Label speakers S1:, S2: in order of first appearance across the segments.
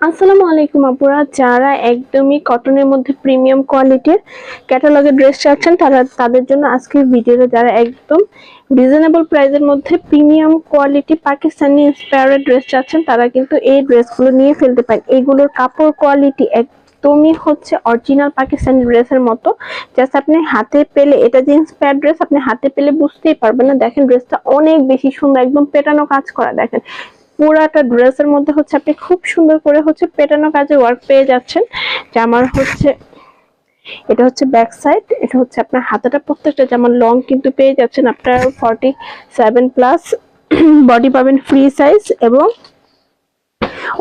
S1: আসসালামু আলাইকুম আপুরা, যারা একদমই কটনের মধ্যে প্রিমিয়াম কোয়ালিটির ক্যাটালগের ড্রেস চাচ্ছেন, তারা তাদের জন্য আজকের ভিডিওতে যারা একদম রিজনেবল প্রাইসের মধ্যে premium quality Pakistani inspired dress চাচ্ছেন, তারা কিন্তু এই ড্রেসগুলো নিয়ে ফেলতে পারেন। এগুলোর কাপড় কোয়ালিটি এক একদমই হচ্ছে অরিজিনাল পাকিস্তানি ড্রেসের মতো। জাস্ট আপনি হাতে পেলে, এটা যে ইন্সপায়ার ড্রেস আপনি হাতে পেলে বুঝতেই পারবেন না। দেখেন ড্রেসটা অনেক বেশি সুন্দর, একদম পেটানো কাজ করা। দেখেন পুরাটা ড্রেসের মধ্যে হচ্ছে আপনি খুব সুন্দর করে হচ্ছে পেটানো কাজে ওয়ার্ক পেয়ে যাচ্ছেন। জামার হচ্ছে, এটা হচ্ছে ব্যাক সাইড এটা হচ্ছে আপনার হাতাটা প্রত্যেকটা জামার লং কিন্তু পেয়ে যাচ্ছেন আপনার ফর্টি সেভেন প্লাস বডি পাবেন ফ্রি সাইজ এবং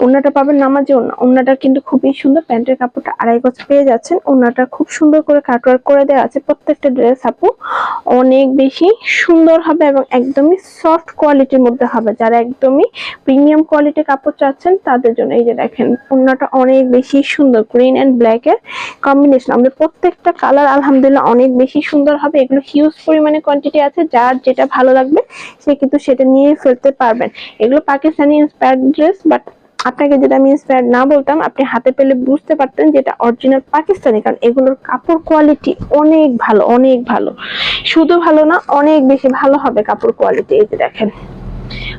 S1: ওন্নাটা পাবেন নামাজি ওন্না ওন্নাটা কিন্তু খুবই সুন্দর প্যান্টের কাপড়টা আড়াই গজ পেয়ে যাচ্ছেন। ওন্নাটা খুব সুন্দর করে কাটওয়ার্ক করে দেওয়া আছে প্রত্যেকটা ড্রেস আপু। অনেক বেশি সুন্দর হবে এবং একদমই সফট কোয়ালিটির মধ্যে হবে। যারা একদমই প্রিমিয়াম কোয়ালিটির কাপড় চাচ্ছেন, তাদের জন্য এই যে দেখেন ওন্নাটা অনেক বেশি সুন্দর গ্রিন অ্যান্ড ব্ল্যাক এর কম্বিনেশন আমাদের প্রত্যেকটা কালার আলহামদুলিল্লাহ অনেক বেশি সুন্দর হবে। এগুলো হিউজ পরিমাণে কোয়ান্টিটি আছে। যার যেটা ভালো লাগবে, সে কিন্তু সেটা নিয়ে ফেলতে পারবেন। এগুলো পাকিস্তানি ইন্সপায়ার্ড ড্রেস বাট আপনাকে যদি আমি ইন্সপায়ার্ড না বলতাম, আপনি হাতে পেলে বুঝতে পারতেন যে এটা অরিজিনাল পাকিস্তানি, কারণ এগুলোর কাপড় কোয়ালিটি অনেক ভালো অনেক ভালো। শুধু ভালো না, অনেক বেশি ভালো হবে কাপড় কোয়ালিটি এই যে দেখেন।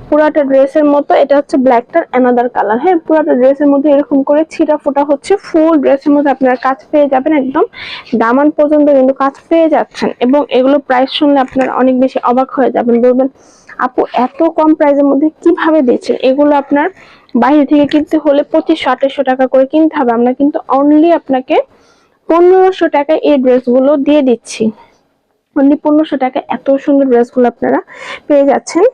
S1: পুরাটা ড্রেসের মতো, এটা হচ্ছে ব্ল্যাকটার অ্যানাদার কালার হ্যাঁ পুরাটা ড্রেসের মধ্যে এরকম করে ছিটা ফোটা হচ্ছে ফুল ড্রেসের মধ্যে আপনারা কাজ পেয়ে যাবেন একদম। দামান পর্যন্ত কিন্তু কাজ পেয়ে যাচ্ছেন, এবং এগুলো প্রাইস শুনলে আপনারা অনেক বেশি অবাক হয়ে যাবেন। বলবেন, আপু, এত কম প্রাইসের মধ্যে কীভাবে দিচ্ছেন? এগুলো আপনার বাইরে থেকে কিনতে হলে পঁচিশশো আঠাশশো টাকা করে কিনতে হবে। আমরা কিন্তু অনলি আপনাকে পনেরোশো টাকায় এই ড্রেসগুলো দিয়ে দিচ্ছি। অনলি পনেরোশো টাকা এত সুন্দর ড্রেসগুলো আপনারা পেয়ে যাচ্ছেন।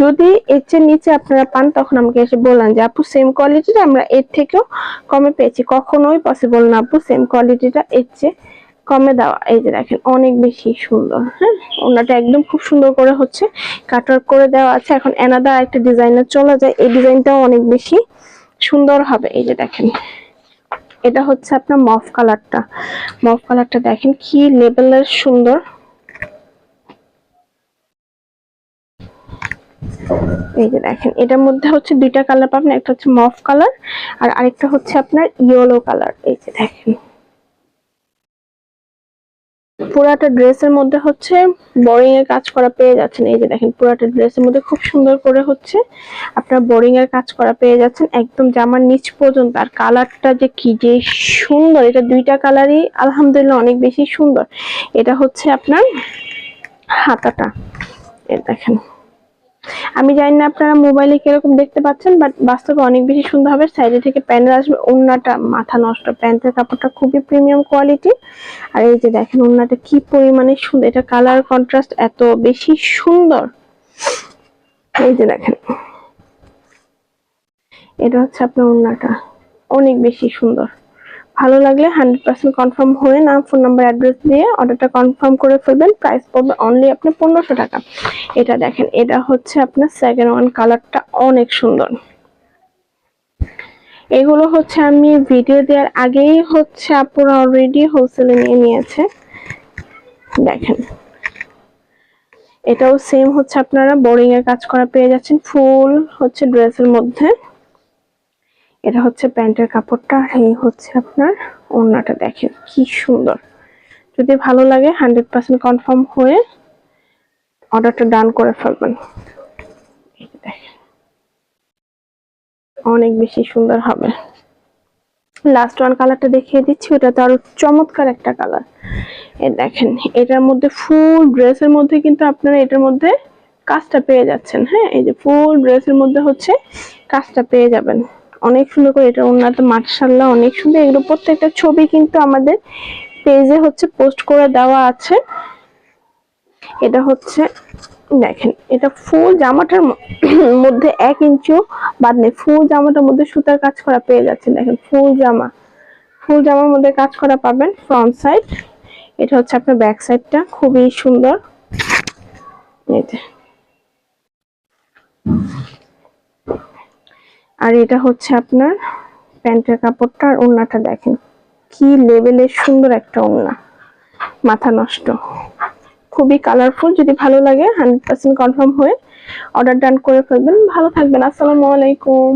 S1: যদি এর চেয়ে নিচে আপনারা পান, তখন আমাকে এসে বললেন যে, আপু সেম কোয়ালিটিটা আমরা এর থেকেও কমে পেয়েছি। কখনোই পসিবল না, আপু সেম কোয়ালিটিটা এর চেয়ে কমে দেওয়া। এই যে দেখেন, অনেক বেশি সুন্দর হ্যাঁ? ওনাটা একদম খুব সুন্দর করে হচ্ছে কাটওয়ার্ক করে দেওয়া আছে। এখন এনাদা একটা ডিজাইনের চলে যায়। এই ডিজাইনটাও অনেক বেশি সুন্দর হবে। এই যে দেখেন, এটা হচ্ছে আপনার মফ কালারটা। মফ কালারটা দেখেন, কি লেভেলের সুন্দর। এই যে দেখেন, এটার মধ্যে হচ্ছে দুইটা কালার পাবেন। একটা হচ্ছে মফ কালার আর আরেকটা হচ্ছে আপনার ইয়েলো কালার। এই যে দেখেন পুরাটা ড্রেসের মধ্যে হচ্ছে বোরিং এর কাজ করা পেয়ে যাচ্ছেন। এই যে দেখেন, পুরাটা ড্রেসের মধ্যে খুব সুন্দর করে হচ্ছে আপনার বোরিং এর কাজ করা পেয়ে যাচ্ছেন। একদম জামার নিচ পর্যন্ত। আর কালারটা যে কি যে সুন্দর, এটা দুইটা কালারই আলহামদুলিল্লাহ অনেক বেশি সুন্দর। এটা হচ্ছে আপনার হাতাটা। দেখেন। আমি জানি না আপনারা মোবাইলে কীরকম দেখতে পাচ্ছেন বাট বাস্তবে অনেক বেশি সুন্দর হবে। সাইডে থেকে প্যান্ট আসবে, ওড়নাটা মাথা নষ্ট। প্যান্টের কাপড়টা খুবই প্রিমিয়াম কোয়ালিটি আর এই যে দেখেন, ওড়নাটা কি পরিমাণে সুন্দর, এটা কালার কন্ট্রাস্ট এত বেশি সুন্দর। এই যে দেখেন, এটা হচ্ছে আপনার ওড়নাটা, অনেক বেশি সুন্দর। ভালো লাগলে হান্ড্রেড পার্সেন্ট কনফার্ম হয়ে নাম ফোন নাম্বার অ্যাড্রেস দিয়ে অর্ডারটা কনফার্ম করে ফেলবেন। প্রাইস পড়বে অনলি আপনি পনেরোশো টাকা। এটা দেখেন, এটা হচ্ছে আপনার সেকেন্ড ওয়ান কালারটা অনেক সুন্দর। এগুলো হচ্ছে আমি ভিডিও দেওয়ার আগেই হচ্ছে আপুরা অলরেডি হোলসেলে নিয়ে নিয়েছে। দেখেন, এটাও সেম হচ্ছে আপনারা বোরিং এর কাজ করা পেয়ে যাচ্ছেন। ফুল হচ্ছে ড্রেসের মধ্যে। এটা হচ্ছে প্যান্টের কাপড়টা, এই হচ্ছে আপনার ওড়নাটা, দেখেন কি সুন্দর। যদি ভালো লাগে হান্ড্রেড পার্সেন্ট কনফার্ম হয়ে অর্ডারটা ডান করে ফেলবেন। অনেক বেশি সুন্দর হবে। লাস্ট ওয়ান কালারটা দেখিয়ে দিচ্ছি, ওটা তো আরও চমৎকার একটা কালার এই দেখেন, এটার মধ্যে ফুল ড্রেসের মধ্যে কিন্তু আপনারা এটার মধ্যে কাজটা পেয়ে যাচ্ছেন হ্যাঁ? এই যে ফুল ড্রেসের মধ্যে হচ্ছে কাজটা পেয়ে যাবেন। অনেক সুন্দর করে এটা ওনাতে মার্শাল্লাহ অনেক সুন্দর। এগুলো প্রত্যেকটা ছবি কিন্তু আমাদের পেজে হচ্ছে পোস্ট করে দেওয়া আছে। এটা হচ্ছে, দেখেন, এটা ফুল জামাটার মধ্যে এক ইঞ্চিও বাদ নেই। ফুল জামাটার মধ্যে সুতার কাজ করা পেয়ে যাচ্ছে দেখেন, ফুল জামা। ফুল জামার মধ্যে কাজ করা পাবেন ফ্রন্ট সাইড এটা হচ্ছে আপনার ব্যাক সাইডটা খুবই সুন্দর। এই আর এটা হচ্ছে আপনার প্যান্টের কাপড়টা আর ওড়নাটা দেখেন। কি লেভেলের সুন্দর একটা ওড়না। মাথা নষ্ট। খুবই কালারফুল যদি ভালো লাগে হান্ড্রেড পার্সেন্ট কনফার্ম হয়ে অর্ডার ডান করে ফেলবেন। ভালো থাকবেন। আসসালামু আলাইকুম।